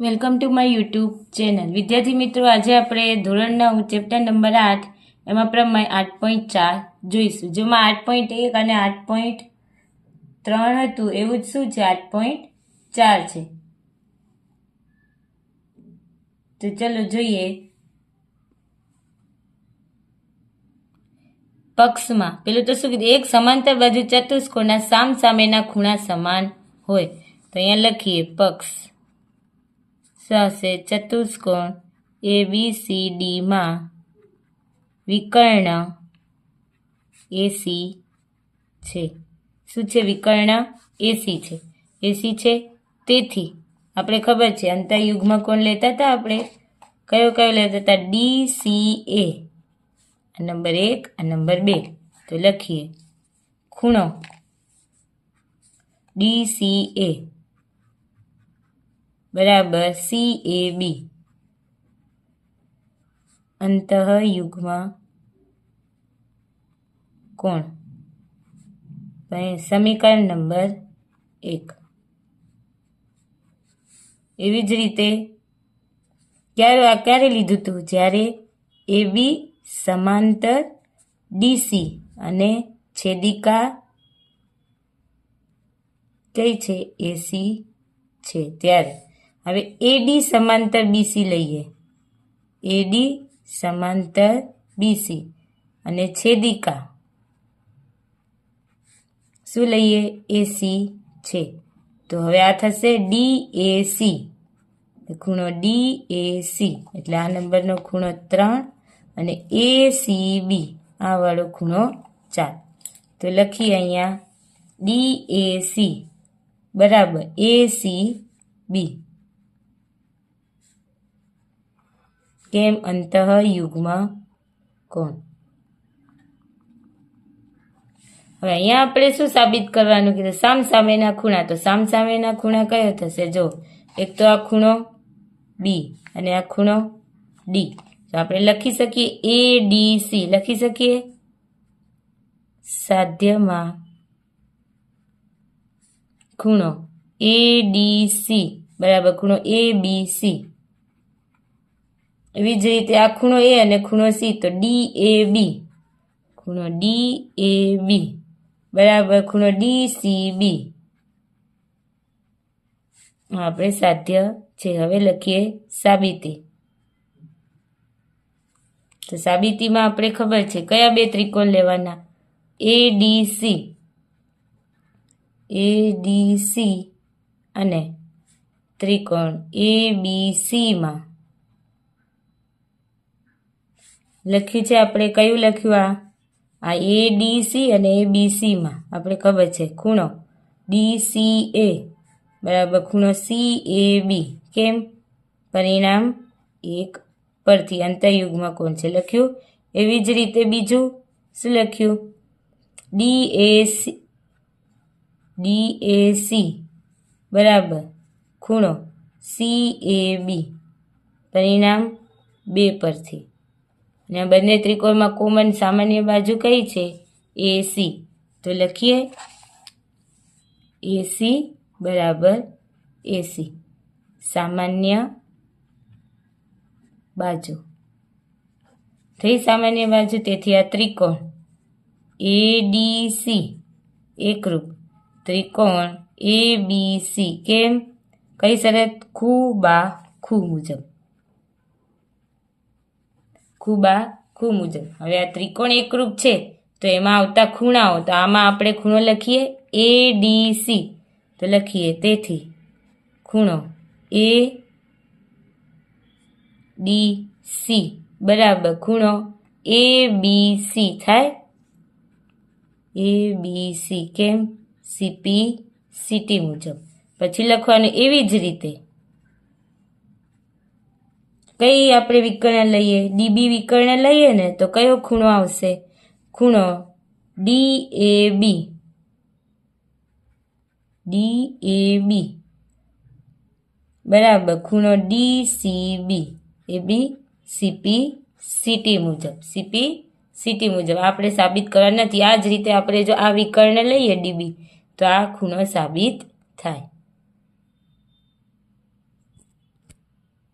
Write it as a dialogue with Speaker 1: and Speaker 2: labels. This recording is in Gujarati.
Speaker 1: Welcome to my YouTube channel. વિદ્યાર્થી મિત્રો, આજે આપણે ધોરણ નવ, ચેપ્ટર નંબર આઠ, એમાં પ્રમાણે આઠ પોઈન્ટ ચાર જોઈશું. જેમાં આઠ પોઈન્ટ એક અને આઠ પોઈન્ટ ત્રણ હતું. એવું જ શું છે? આઠ પોઈન્ટ ચાર છે. તો ચલો જોઈએ. પક્ષમાં. પેલું તો શું કીધું? એક સમાંતર બાજુ ચતુષ્કોણના સામ સામેના ખૂણા સમાન હોય. તો અહીંયા લખીએ પક્ષ. સાથે ચતુષ્કોણ એ બી સી ડીમાં વિકર્ણ એસી છે. શું છે વિકર્ણ એસી છે? એસી છે. તેથી આપણે ખબર છે અંતરયુગમાં કોણ લેતા હતા આપણે? કયો કયો લેતા હતા? ડી સી એ નંબર એક, આ નંબર બે. તો લખીએ. ખૂણો. ડી સી એ બરાબર સી એ બી અંતઃયુગમાં કોણ? સમીકરણ નંબર એક. એવી જ રીતે ક્યારે આ ક્યારે લીધું હતું જ્યારે એ બી સમાંતર ડીસી અને છેદિકા કઈ છે? એસી છે. ત્યારે હવે એડી સમાંતર બીસી લઈએ. એડી સમાંતર બીસી અને છેદિકા. શું લઈએ? એસી છે. તો હવે આ થશે ડી એસી ખૂણો ડી એસી એટલે આ નંબરનો ખૂણો ત્રણ અને એ સી બી આ વાળો ખૂણો ચાર. તો લખીએ અહીંયા ડી એ સી બરાબર. એ સી બી કેમ અંતઃયુગમાં કોણ? હવે અહીંયા આપણે શું સાબિત કરવાનું કીધું? સામ સામેના ખૂણા. તો સામ સામેના ખૂણા કયો થશે? જો, એક તો આ ખૂણો બી અને આ ખૂણો ડી તો આપણે લખી શકીએ એ ડી સી લખી શકીએ? સાધ્યમાં ખૂણો એ ડી સી બરાબર, ખૂણો એ બી સી એવી જ રીતે આ ખૂણો એ અને ખૂણો સી, તો ડી એ બી ખૂણો ડી એ બી બરાબર, ખૂણો ડી સી બી આપણે સાધ્ય છે. હવે લખીએ સાબિતી. તો સાબિતીમાં આપણે ખબર છે, કયા બે ત્રિકોણ લેવાના? A D C A D C અને ત્રિકોણ એ બી સીમાં લખ્યું છે, આપણે કયું લખ્યું આ? આ એ ડી સી અને એ બી સીમાં આપણે ખબર છે, ખૂણો. ડી સી એ બરાબર, ખૂણો સી એ બી કેમ? પરિણામ એક પરથી અંતરયુગમાં કોણ છે લખ્યું? એવી જ રીતે બીજું શું લખ્યું? D A C D A C બરાબર, ખૂણો સી એ બી પરિણામ બે પરથી. અને આ બંને ત્રિકોણમાં કોમન સામાન્ય બાજુ કઈ છે? એસી તો લખીએ. એસી બરાબર એસી સામાન્ય બાજુ. થઈ સામાન્ય બાજુ? તેથી આ ત્રિકોણ. એ ડી સી એકરૂપ. ત્રિકોણ એ બી સી કેમ? કઈ શરત? ખૂ બા ખૂ મુજબ. ખૂબા ખૂ મુજબ. હવે આ ત્રિકોણ એકરૂપ છે, તો એમાં આવતા ખૂણાઓ, તો આમાં આપણે ખૂણો લખીએ એ ડી સી તો લખીએ તેથી ખૂણો એ ડી સી બરાબર, ખૂણો એ બી સી થાય. એ બી સી કેમ? સીપી સીટી મુજબ. પછી લખવાનું એવી જ રીતે. કઈ આપણે વિકર્ણ લઈએ? ડીબી વિકર્ણ લઈએ ને તો કયો ખૂણો આવશે? ખૂણો ડી એ બી ડી એ બી બરાબર, ખૂણો D C B A B C P C T મુજબ સીપી સીટી મુજબ. આપણે સાબિત કરવા નથી. આ જ રીતે આપણે જો આ વિકર્ણ લઈએ ડીબી, તો આ ખૂણો સાબિત થાય.